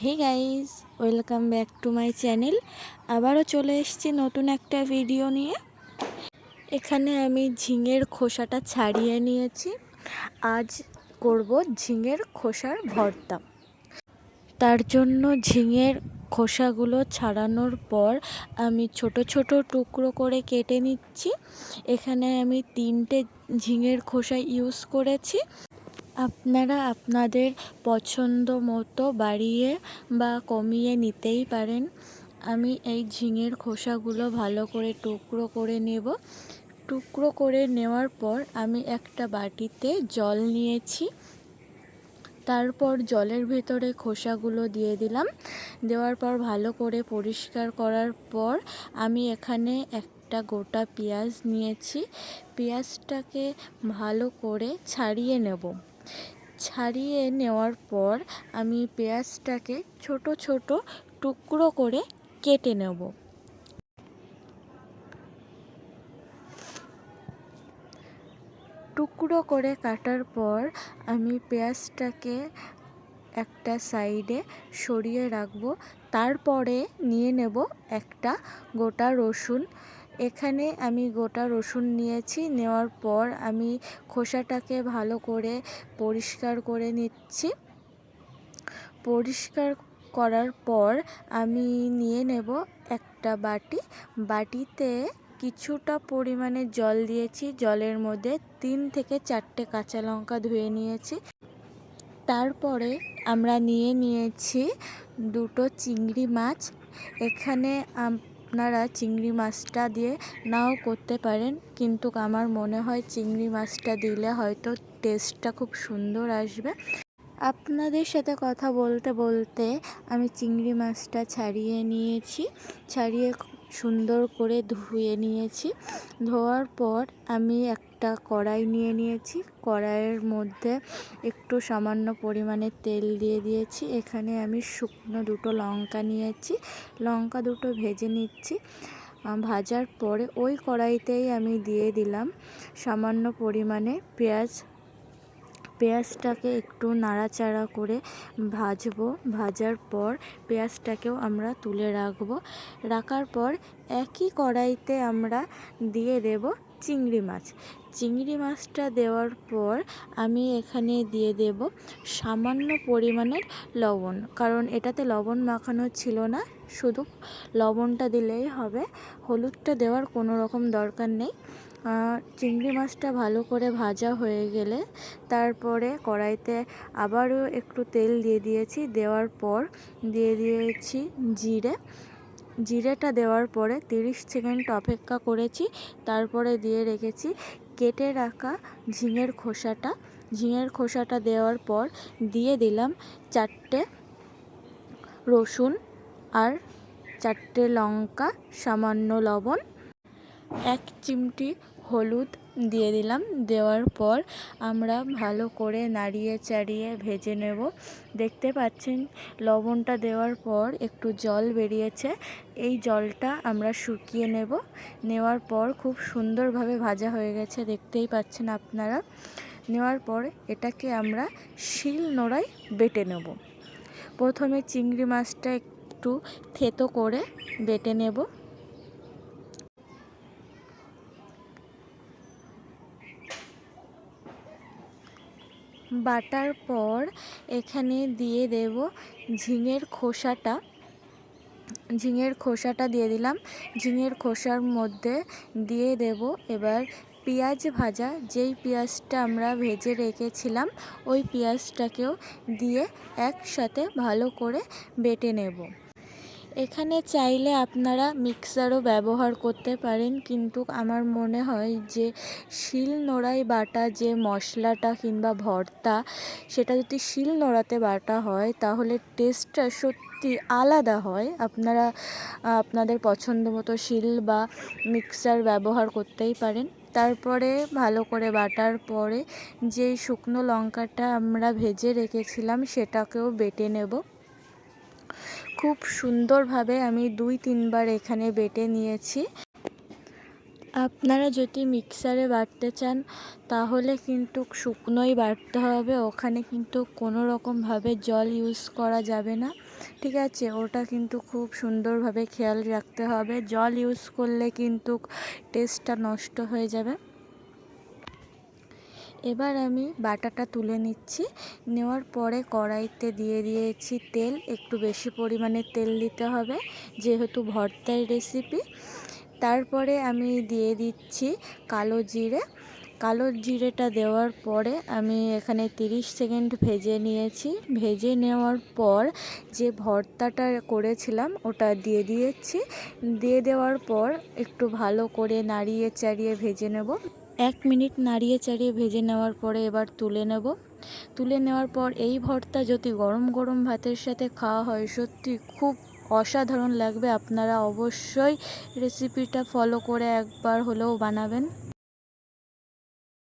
Hey guys welcome back to my channel আবারও চলে এসেছি নতুন একটা ভিডিও নিয়ে। এখানে আমি ঝিঙের খোসাটা ছাড়িয়ে নিয়েছি। আজ করব ঝিঙের খোসার ভর্তা। তার জন্য ঝিঙের খোসাগুলো ছাড়ানোর পর আমি ছোট ছোট টুকরো করে কেটে নিচ্ছি। এখানে আমি তিনটে ঝিঙের খোসা ইউজ করেছি। আপনারা আপনাদের পছন্দ মতো বাড়িয়ে বা কমিয়ে নিতেই পারেন। আমি এই ঝিঙের খোসাগুলো ভালো করে টুকরো করে নেব। টুকরো করে নেওয়ার পর আমি একটা বাটিতে জল নিয়েছি। তারপর জলের ভেতরে খোসাগুলো দিয়ে দিলাম। দেওয়ার পর ভালো করে পরিষ্কার করার পর আমি এখানে একটা গোটা পেঁয়াজ নিয়েছি। পেঁয়াজটাকে ভালো করে ছাড়িয়ে নেব। ছাড়িয়ে নেওয়ার পর আমি পেঁয়াজটাকে ছোট ছোট টুকরো করে কেটে নেব। টুকরো করে কাটার পর আমি পেঁয়াজটাকে একটা সাইডে সরিয়ে রাখব। তারপরে নিয়ে নেব একটা গোটা রসুন এখানে আমি গোটা রসুন নিয়েছি, নেওয়ার পর আমি খোসাটাকে ভালো করে পরিষ্কার করে নিচ্ছি। পরিষ্কার করার পর আমি নিয়ে নেব একটা বাটি। বাটিতে কিছুটা পরিমাণে জল দিয়েছি, জলের মধ্যে তিন থেকে চারটে কাঁচা লঙ্কা ধুয়ে নিয়েছি। তারপরে আমরা নিয়ে নিয়েছি দুটো চিংড়ি মাছ। এখানে আপনারা চিংড়ি মাছটা দিয়ে নাও করতে পারেন। কিন্তু আমার মনে হয় চিংড়ি মাছটা দিলে হয়তো টেস্টটা খুব সুন্দর আসবে। আপনাদের সাথে কথা বলতে বলতে আমি চিংড়ি মাছটা ছাড়িয়ে নিয়েছি। ছাড়িয়ে সুন্দর করে ধুয়ে নিয়েছি। ধোয়ার পর আমি একটা কড়াই নিয়ে নিয়েছি। কড়াইয়ের মধ্যে একটু সামান্য পরিমাণে তেল দিয়ে দিয়েছি। এখানে আমি শুকনো দুটো লঙ্কা নিয়েছি। লঙ্কা দুটো ভেজে নিচ্ছি। ভাজার পরে ওই কড়াইতেই আমি দিয়ে দিলাম সামান্য পরিমাণে পেঁয়াজ পেঁয়াজটাকে একটু নাড়াচাড়া করে ভাজবো। ভাজার পর পেঁয়াজটাকেও আমরা তুলে রাখব। রাখার পর একই কড়াইতে আমরা দিয়ে দেব চিংড়ি মাছ। চিংড়ি মাছটা দেওয়ার পর আমি এখানে দিয়ে দেব সামান্য পরিমাণের লবণ। কারণ এটাতে লবণ মাখানো ছিল না, শুধু লবণটা দিলেই হবে। হলুদটা দেওয়ার কোনো রকম দরকার নেই। চিংড়ি মাছটা ভালো করে ভাজা হয়ে গেলে তারপরে কড়াইতে আবারও একটু তেল দিয়ে দিয়েছি, দেওয়ার পর দিয়ে দিয়েছি জিরে। জিরেটা দেওয়ার পরে তিরিশ সেকেন্ড অপেক্ষা করেছি, তারপরে দিয়ে রেখেছি কেটে রাখা ঝিঙের খোসাটা। ঝিঙের খোসাটা দেওয়ার পর দিয়ে দিলাম চারটে রসুন আর চারটে লঙ্কা, সামান্য লবণ। এক চিমটি হলুদ দিয়ে দিলাম। দেওয়ার পর আমরা ভালো করে নাড়িয়ে চাড়িয়ে ভেজে নেব। দেখতে পাচ্ছেন, লবণটা দেওয়ার পর একটু জল বেরিয়েছে। এই জলটা আমরা শুকিয়ে নেব। নেওয়ার পর খুব সুন্দরভাবে ভাজা হয়ে গেছে, দেখতেই পাচ্ছেন আপনারা। নেওয়ার পর এটাকে আমরা শিল নোড়ায় বেটে নেব। প্রথমে চিংড়ি মাছটা একটু থেতো করে বেটে নেব। বাটার পর এখানে দিয়ে দেব ঝিঙের খোসাটা। ঝিঙের খোসাটা দিয়ে দিলাম। ঝিঙের খোসার মধ্যে দিয়ে দেব এবার পেঁয়াজ ভাজা। যেই পেঁয়াজটা আমরা ভেজে রেখেছিলাম, ওই পেঁয়াজটাকেও দিয়ে একসাথে ভালো করে বেটে নেব। এখানে চাইলে আপনারা মিক্সারও ব্যবহার করতে পারেন, কিন্তু আমার মনে হয় যে শিল নোড়ায় বাটা যে মশলাটা কিংবা ভর্তা, সেটা যদি শিল নোড়াতে বাটা হয়, তাহলে টেস্টটা সত্যি আলাদা হয়। আপনারা আপনাদের পছন্দ মতো শিল বা মিক্সার ব্যবহার করতেই পারেন। তারপরে ভালো করে বাটার পরে যেই শুকনো লঙ্কাটা আমরা ভেজে রেখেছিলাম, সেটাকেও বেটে নেব। খুব সুন্দরভাবে আমি দুই তিনবার এখানে বেটে নিয়েছি। আপনারা যদি মিক্সারে বাটতে চান, তাহলে কিন্তু শুকনোই বাটতে হবে। ওখানে কিন্তু কোনো রকমভাবে জল ইউজ করা যাবে না। ঠিক আছে, ওটা কিন্তু খুব সুন্দরভাবে খেয়াল রাখতে হবে। জল ইউজ করলে কিন্তু টেস্টটা নষ্ট হয়ে যাবে। এবার আমি বাটাটা তুলে নিচ্ছি। নেওয়ার পরে কড়াইতে দিয়ে দিয়েছি তেল। একটু বেশি পরিমাণে তেল দিতে হবে, যেহেতু ভর্তার রেসিপি তারপরে আমি দিয়ে দিচ্ছি কালো জিরে। কালো জিরেটা দেওয়ার পরে আমি এখানে 30 সেকেন্ড ভেজে নিয়েছি। ভেজে নেওয়ার পর যে ভর্তাটা করেছিলাম, ওটা দিয়ে দিয়েছি। দিয়ে দেওয়ার পর একটু ভালো করে নাড়িয়ে চাড়িয়ে ভেজে নেব। এক মিনিট নাড়িয়ে চাড়িয়ে ভেজে নেওয়ার পরে এবার তুলে নেব। তুলে নেওয়ার পর এই ভর্তা যদি গরম গরম ভাতের সাথে খাওয়া হয়, সত্যি খুব অসাধারণ লাগবে। আপনারা অবশ্যই রেসিপিটা ফলো করে একবার হলেও বানাবেন।